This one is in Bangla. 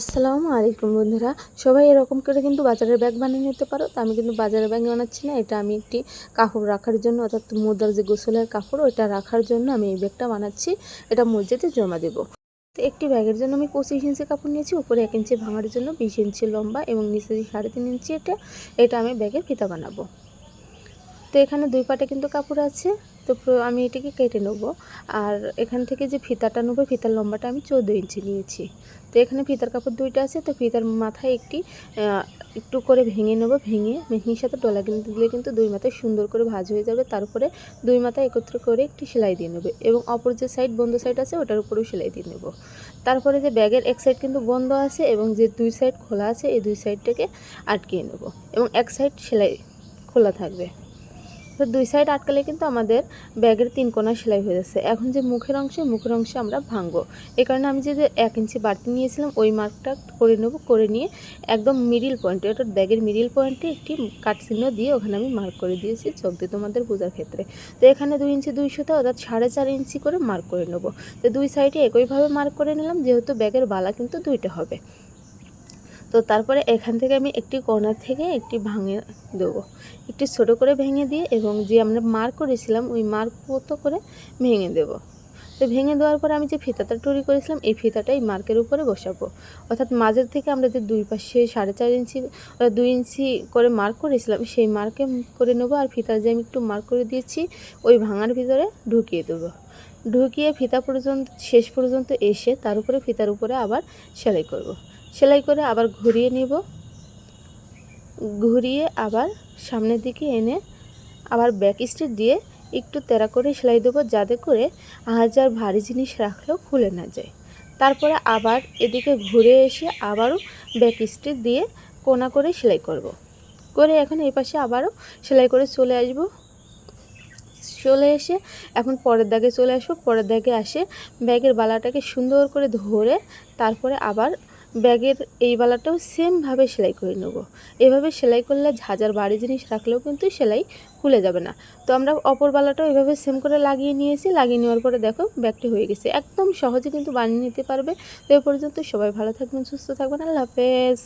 আসসালামু আলাইকুম বন্ধুরা। সবাই এরকম করে কিন্তু বাজারের ব্যাগ বানিয়ে নিতে পারো। তো আমি কিন্তু বাজারের ব্যাগ বানাচ্ছি না, এটা আমি একটি কাপড় রাখার জন্য, অর্থাৎ মুদ্রার যে গোসলের কাপড়, ওইটা রাখার জন্য আমি এই ব্যাগটা বানাচ্ছি। এটা মসজিদে জমা দেবো। তো একটি ব্যাগের জন্য আমি পঁচিশ ইঞ্চি কাপড় নিয়েছি, উপরে এক ইঞ্চি ভাঙার জন্য বিশ ইঞ্চি লম্বা এবং নিচে সাড়ে তিন ইঞ্চি এটা এটা আমি ব্যাগের ফিতা বানাবো। তো এখানে দুই পাটে কিন্তু কাপড় আছে। তো আমি এটাকে কেটে নেব। আর এখান থেকে যে ফিতাটা নেব, ফিতার লম্বাটা আমি চৌদ্দ ইঞ্চি নিয়েছি। তো এখানে ফিতার কাপড় দুইটা আছে, তো ফিতার মাথায় একটি একটু করে ভেঙে নেব, ভেঙে মেহির সাথে ডলা কিন্তু দিলে কিন্তু দুই মাথায় সুন্দর করে ভাজ হয়ে যাবে। তারপরে দুই মাথায় একত্র করে একটি সেলাই দিয়ে নেবে এবং অপর যে সাইড বন্ধ সাইড আছে, ওটার উপরেও সেলাই দিয়ে নেব। তারপরে যে ব্যাগের এক সাইড কিন্তু বন্ধ আছে এবং যে দুই সাইড খোলা আছে, এই দুই সাইডটাকে আটকিয়ে নেব এবং এক সাইড সেলাই খোলা থাকবে। তো দুই সাইড আটকালে কিন্তু আমাদের ব্যাগের তিন কোনা সেলাই হয়ে যাচ্ছে। এখন যে মুখের অংশে মুখের অংশে আমরা ভাঙবো। এই কারণে আমি যে এক ইঞ্চি বাড়তি নিয়েছিলাম, ওই মার্কটা করে নেব, করে নিয়ে একদম মিডিল পয়েন্টে অর্থাৎ ব্যাগের মিডিল পয়েন্টে একটি কাট চিহ্ন দিয়ে ওখানে আমি মার্ক করে দিয়েছি চোখ দিয়ে তোমাদের বোঝার ক্ষেত্রে। তো এখানে দুই ইঞ্চি দুইশোতে অর্থাৎ সাড়ে চার ইঞ্চি করে মার্ক করে নেব। তো দুই সাইডে একইভাবে মার্ক করে নিলাম, যেহেতু ব্যাগের বালা কিন্তু দুইটা হবে। তো তারপরে এখান থেকে আমি একটি কর্নার থেকে একটি ভাঙে দেবো। একটি ছোটো করে ভেঙে দিয়ে এবং যে আমরা মার্ক করেছিলাম, ওই মার্ক মতো করে ভেঙে দেব। তো ভেঙে দেওয়ার পরে আমি যে ফিতাটা তৈরি করেছিলাম, এই ফিতাটা এই মার্কের উপরে বসাবো। অর্থাৎ মাঝের থেকে আমরা যে দুই পাশে সাড়ে চার ইঞ্চি দুই ইঞ্চি করে মার্ক করেছিলাম, সেই মার্কে করে নেব আর ফিতা যে আমি একটু মার্ক করে দিয়েছি, ওই ভাঙার ভিতরে ঢুকিয়ে দেবো। ঢুকিয়ে ফিতা পর্যন্ত, শেষ পর্যন্ত এসে তার উপরে ফিতার উপরে আবার সেলাই করব। সেলাই করে আবার ঘুরিয়ে নিব। ঘুরিয়ে আবার সামনের দিকে এনে আবার ব্যাক স্টিচ দিয়ে একটু তেরা করে সেলাই দেবো যাতে করে হাজার ভারী জিনিস রাখলেও খুলে না যায়। তারপরে আবার এদিকে ঘুরে এসে আবারও ব্যাক স্টিচ দিয়ে কোনা করে সেলাই করব। করে এখন এই পাশে আবারও সেলাই করে চলে আসব। চলে এসে এখন পরের দাগে চলে আসব। পরের দাগে আসে ব্যাগের বালাটাকে সুন্দর করে ধরে তারপরে আবার ব্যাগের এই বালাটাও সেমভাবে সেলাই করে নেব। এভাবে সেলাই করলে ঝাজার বাড়ি জিনিস রাখলেও কিন্তু সেলাই খুলে যাবে না। তো আমরা অপর বালাটাও এভাবে সেম করে লাগিয়ে নিয়েছি। লাগিয়ে নেওয়ার পরে দেখো ব্যাগটি হয়ে গেছে। একদম সহজে কিন্তু বানিয়ে নিতে পারবে। তো এ পর্যন্ত সবাই ভালো থাকবেন, সুস্থ থাকবেন। আল্লাহ হাফেজ।